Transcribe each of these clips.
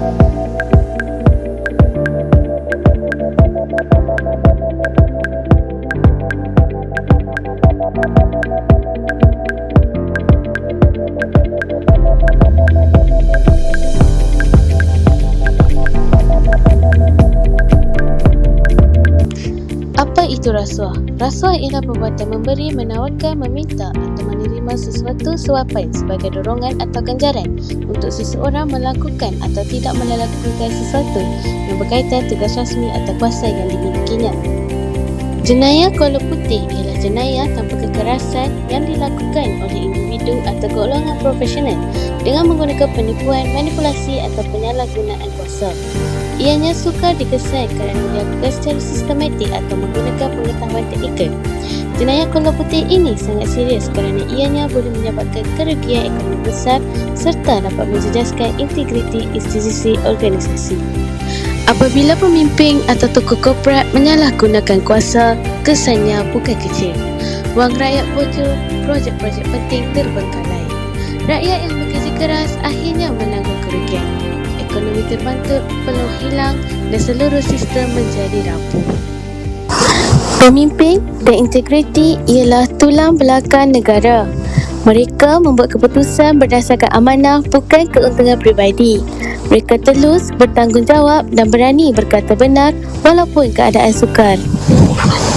thank you itu rasuah? Rasuah ialah perbuatan memberi, menawarkan, meminta atau menerima sesuatu suapan sebagai dorongan atau ganjaran untuk seseorang melakukan atau tidak melakukan sesuatu yang berkaitan tugas rasmi atau kuasa yang dimilikinya. Jenayah Kuala Putih ialah jenayah tanpa kekerasan yang dilakukan oleh individu atau golongan profesional dengan menggunakan penipuan, manipulasi atau penyalahgunaan kuasa. Ianya sukar dikesan kerana dilakukan secara sistematik atau menggunakan pengetahuan teknikal. Jenayah Kuala Putih ini sangat serius kerana ianya boleh menyebabkan kerugian ekonomi besar serta dapat menjejaskan integriti institusi organisasi. Apabila pemimpin atau tokoh korporat menyalahgunakan kuasa, kesannya bukan kecil. Wang rakyat bocor, projek-projek penting terbengkalai. Rakyat yang bekerja keras akhirnya kerugian terbantuk, peluang hilang dan seluruh sistem menjadi rapuh. Pemimpin dan integriti ialah tulang belakang negara. Mereka membuat keputusan berdasarkan amanah bukan keuntungan peribadi. Mereka telus, bertanggungjawab dan berani berkata benar walaupun keadaan sukar.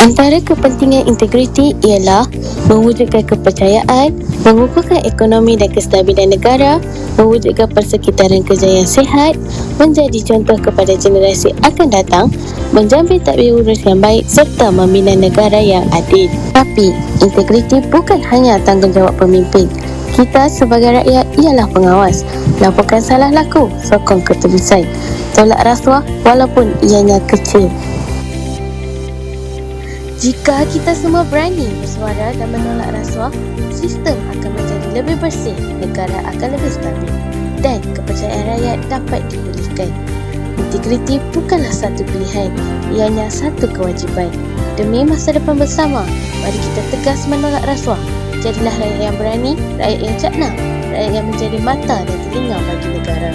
Antara kepentingan integriti ialah mewujudkan kepercayaan, mengukuhkan ekonomi dan kestabilan negara, mewujudkan persekitaran kerja yang sihat, menjadi contoh kepada generasi akan datang, menjamin tadbir urus yang baik serta membina negara yang adil. Tapi, integriti bukan hanya tanggungjawab pemimpin. Kita sebagai rakyat ialah pengawas. Laporkan salah laku, sokong ketulusan. Tolak rasuah walaupun ianya kecil. Jika kita semua berani bersuara dan menolak rasuah, sistem akan menjadi lebih bersih, negara akan lebih stabil dan kepercayaan rakyat dapat dipulihkan. Integriti bukanlah satu pilihan, ianya satu kewajipan. Demi masa depan bersama, mari kita tegas menolak rasuah. Jadilah rakyat yang berani, rakyat yang cakna, rakyat yang menjadi mata dan telinga bagi negara.